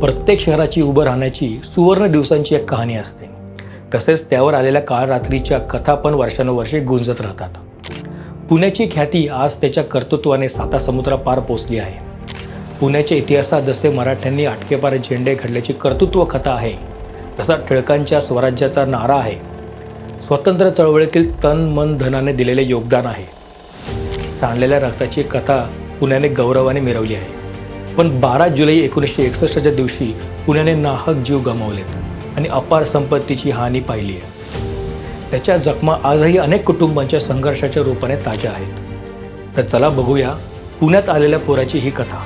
प्रत्येक शहराची उभं राहण्याची सुवर्ण दिवसांची एक कहाणी असते. तसेच त्यावर आलेल्या काळ रात्रीच्या कथा पण वर्षानुवर्षे गुंजत राहतात. पुण्याची ख्याती आज त्याच्या कर्तृत्वाने साता समुद्रापार पोचली आहे. पुण्याच्या इतिहासात जसे मराठ्यांनी आटकेपार झेंडे घडल्याची कर्तृत्व कथा आहे तसा टिळकांच्या स्वराज्याचा नारा आहे. स्वतंत्र चळवळीतील तन मन धनाने दिलेले योगदान आहे. सांडलेल्या रक्ताची कथा पुण्याने गौरवाने मिरवली आहे. पण बारा जुलै एकोणीसशे एकसष्टच्या दिवशी पुण्याने नाहक जीव गमावलेत आणि अपार संपत्तीची हानी पाहिली आहे. त्याच्या जखमा आजही अनेक कुटुंबांच्या संघर्षाच्या रूपाने ताज्या आहेत. तर चला बघूया पुण्यात आलेल्या पोराची ही कथा.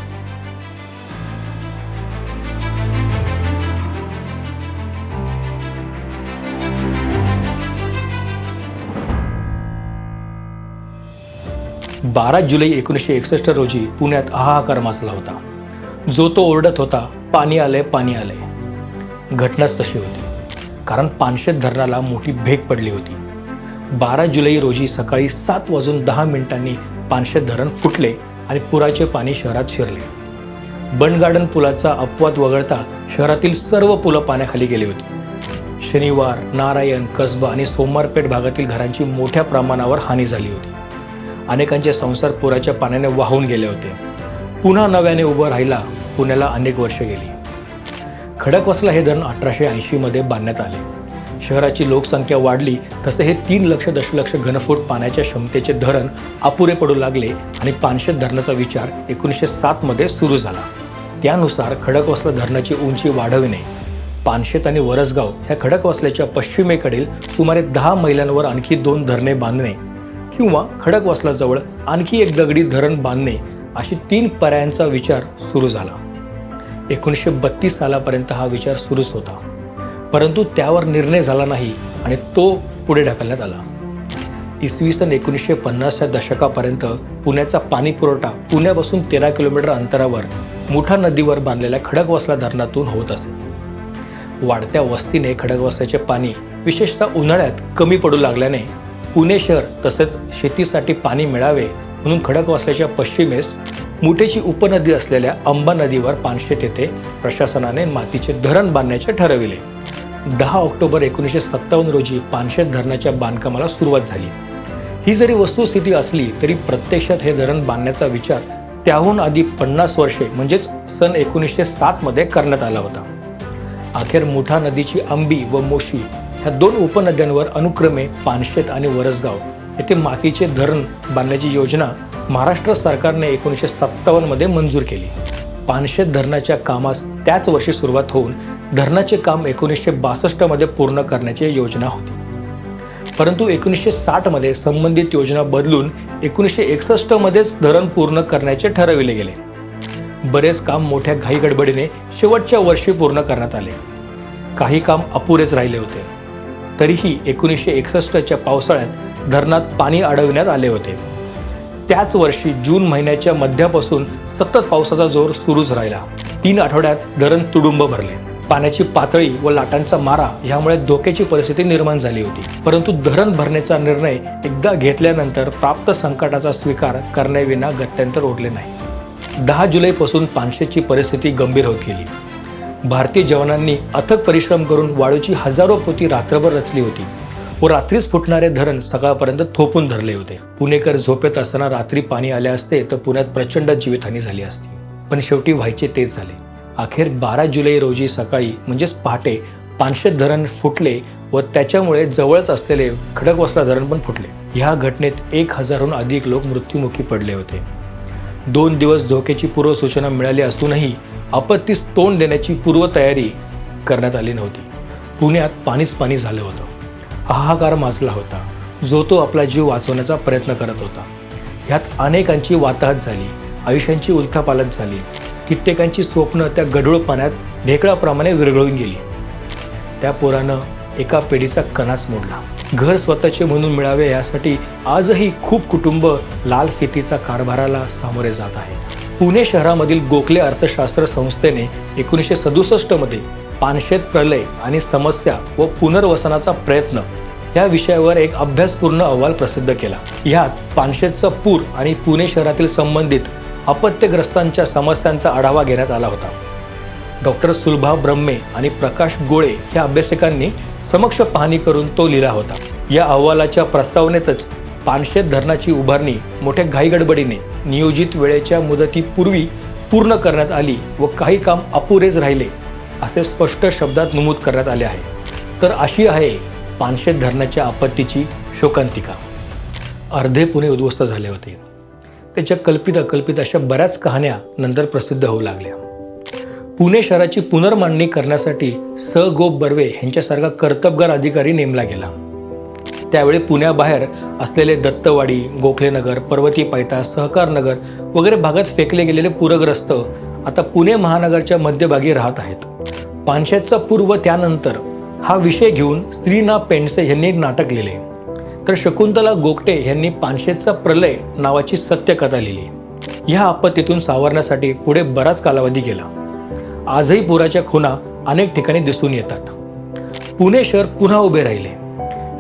बारा जुलै एकोणीसशे एकसष्ट रोजी पुण्यात हाहाकार माजला होता. जो तो ओरडत होता पाणी आलंय पाणी आलंय. घटनाच तशी होती. कारण पानशेत धरणाला मोठी भेग पडली होती. बारा जुलै रोजी सकाळी सात वाजून दहा मिनिटांनी पानशेत धरण फुटले आणि पुराचे पाणी शहरात शिरले. बंडगार्डन पुलाचा अपवाद वगळता शहरातील सर्व पुलं पाण्याखाली गेली होती. शनिवार नारायण कसबा आणि सोमवारपेठ भागातील घरांची मोठ्या प्रमाणावर हानी झाली होती. अनेकांचे संसार पुराच्या पाण्याने वाहून गेले होते. पुन्हा नव्याने उभं राहिला पुण्याला अनेक वर्ष गेली. खडकवासला हे धरण अठराशे ऐंशीमध्ये बांधण्यात आले. शहराची लोकसंख्या वाढली तसे हे तीन लक्ष दशलक्ष घनफूट पाण्याच्या क्षमतेचे धरण अपुरे पडू लागले आणि पानशेत धरणाचा विचार एकोणीसशे सातमध्ये सुरू झाला. त्यानुसार खडकवासला धरणाची उंची वाढविणे पानशेत आणि वरसगाव ह्या खडकवासल्याच्या पश्चिमेकडील सुमारे दहा मैलांवर आणखी दोन धरणे बांधणे किंवा खडकवासलाजवळ आणखी एक दगडी धरण बांधणे अशी तीन पर्यायांचा विचार सुरू झाला. एकोणीसशे बत्तीस सालापर्यंत हा विचार सुरूच होता. परंतु त्यावर निर्णय झाला नाही आणि तो पुढे ढकलण्यात आला. इसवी सन एकोणीसशे पन्नासच्या दशकापर्यंत पुण्याचा पाणी पुरवठा पुण्यापासून तेरा किलोमीटर अंतरावर मुठा नदीवर बांधलेल्या खडकवासला धरणातून होत असे. वाढत्या वस्तीने खडकवासल्याचे पाणी विशेषतः उन्हाळ्यात कमी पडू लागल्याने पुणे शहर तसेच शेतीसाठी पाणी मिळावे म्हणून खडकवासल्याच्या पश्चिमेस मुठेची उपनदी असलेल्या अंबा नदीवर पानशेत येथे प्रशासनाने मातीचे धरण बांधण्याचे ठरविले. दहा ऑक्टोबर एकोणीसशे सत्तावन्न रोजी पानशेत धरणाच्या बांधकामाला सुरुवात झाली. ही जरी वस्तुस्थिती असली तरी प्रत्यक्षात हे धरण बांधण्याचा विचार त्याहून आधी पन्नास वर्षे म्हणजेच सन एकोणीसशे सातमध्ये करण्यात आला होता. अखेर मुठा नदीची आंबी व मोशी ह्या दोन उपनद्यांवर अनुक्रमे पानशेत आणि वरसगाव येथे मातीचे धरण बांधण्याची योजना महाराष्ट्र सरकारने एकोणीसशे सत्तावन्नमध्ये मंजूर केली. पानशेत धरणाच्या कामास त्याच वर्षी सुरुवात होऊन धरणाचे काम एकोणीसशे बासष्टमध्ये पूर्ण करण्याची योजना होती. परंतु एकोणीसशे साठमध्ये संबंधित योजना बदलून एकोणीसशे एकसष्टमध्येच धरण पूर्ण करण्याचे ठरविले गेले. बरेच काम मोठ्या घाईगडबडीने शेवटच्या वर्षी पूर्ण करण्यात आले. काही काम अपुरेच राहिले होते. तरीही एकोणीसशे एकसष्टच्या पावसाळ्यात धरणात पाणी अडविण्यात आले होते. त्याच वर्षी जून महिन्याच्या मध्यापासून सतत पावसाचा जोर सुरूच राहिला. तीन आठवड्यात धरण तुडुंब भरले. पाण्याची पातळी व लाटांचा मारा ह्यामुळे धोक्याची परिस्थिती निर्माण झाली होती. परंतु धरण भरण्याचा निर्णय एकदा घेतल्यानंतर प्राप्त संकटाचा स्वीकार करण्याविना गत्यंतर उरले नाही. दहा जुलैपासून पानशेची परिस्थिती गंभीर होत गेली. भारतीय जवानांनी अथक परिश्रम करून वाळूची हजारो पोती रात्रभर रचली होती. व रात्रीच फुटणारे धरण सकाळपर्यंत थोपून धरले होते. पुणेकर झोपेत असताना रात्री पाणी आले असते तर पुण्यात प्रचंड जीवितहानी झाली असती. पण शेवटी व्हायचे तेच झाले. अखेर बारा जुलै रोजी सकाळी म्हणजेच पहाटे पानशेत धरण फुटले व त्याच्यामुळे जवळच असलेले खडकवासला धरण पण फुटले. ह्या घटनेत एक हजारहून अधिक लोक मृत्युमुखी पडले होते. दोन दिवस धोक्याची पूर्वसूचना मिळाली असूनही आपत्तीस तोंड देण्याची पूर्वतयारी करण्यात आली नव्हती. पुण्यात पाणीच पाणी झालं होतं. हाहाकार माजला होता जो तो आपला जीव वाचवण्याचा प्रयत्न करत होता. ह्यात अनेकांची वाताहत झाली आयुष्यांची उलथापालत झाली कित्येकांची स्वप्न त्या गढूळ पाण्यात ढेकळाप्रमाणे विरघळून गेली. त्या पोरानं एका पिढीचा कणाच मोडला. घर स्वतःचे म्हणून मिळावे यासाठी आजही खूप कुटुंब लाल फितीचा कारभाराला सामोरे जात आहे पुणे शहरामधील गोखले अर्थशास्त्र संस्थेने एकोणीसशे सदुसष्टमध्ये पानशेत प्रलय आणि समस्या व पुनर्वसनाचा प्रयत्न या विषयावर एक अभ्यासपूर्ण अहवाल प्रसिद्ध केला. ह्यात पानशेतचा पूर आणि पुणे शहरातील संबंधित अपत्यग्रस्तांच्या समस्यांचा आढावा घेण्यात आला होता. डॉक्टर सुलभा ब्रह्मे आणि प्रकाश गोळे या अभ्यासकांनी समक्ष पाहणी करून तो लिहिला होता. या अहवालाच्या प्रस्तावनेतच पानशेत धरणाची उभारणी मोठ्या घाईगडबडीने नियोजित वेळेच्या मुदतीपूर्वी पूर्ण करण्यात आली व काही काम अपुरेच राहिले. असे स्पष्ट शब्दात नमूद करण्यात आले आहे. तर अशी आहे पानशेत धरणाच्या आपत्तीची शोकांतिका. अर्धे पुणे उद्ध्वस्त झाले होते. त्याच्या कल्पित अकल्पित अशा बऱ्याच कहाण्या नंतर प्रसिद्ध होऊ लागल्या. पुणे शहराची पुनर्मांडणी करण्यासाठी स. गोप बर्वे यांच्यासारखा कर्तबगार अधिकारी नेमला गेला. त्यावेळी पुण्याबाहेर असलेले दत्तवाडी गोखलेनगर पर्वती पायथा सहकारनगर वगैरे भागात फेकले गेलेले पूरग्रस्त आता पुणे महानगरच्या मध्यभागी राहत आहेत. पानशेतचा पूर्व त्यानंतर हा विषय घेऊन श्रीना पेंडसे यांनी एक नाटक लिहिले. तर शकुंतला गोगटे यांनी पानशेतचा प्रलय नावाची सत्यकथा लिहिली. ह्या आपत्तीतून सावरण्यासाठी पुढे बराच कालावधी गेला. आजही पुराच्या खुणा अनेक ठिकाणी दिसून येतात. पुणे शहर पुन्हा उभे राहिले.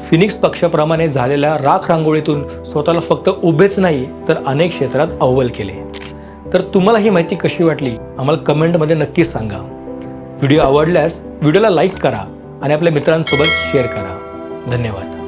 फिनिक्स पक्षाप्रमाणे झालेल्या राख रांगोळीतून स्वतःला फक्त उभेच नाही तर अनेक क्षेत्रात अव्वल केले. तर तुम्हाला ही माहिती कशी वाटली? आम्हाला कमेंटमध्ये नक्कीच सांगा. व्हिडिओ आवडल्यास व्हिडिओला लाईक करा आणि आपल्या मित्रांसोबत शेअर करा. धन्यवाद.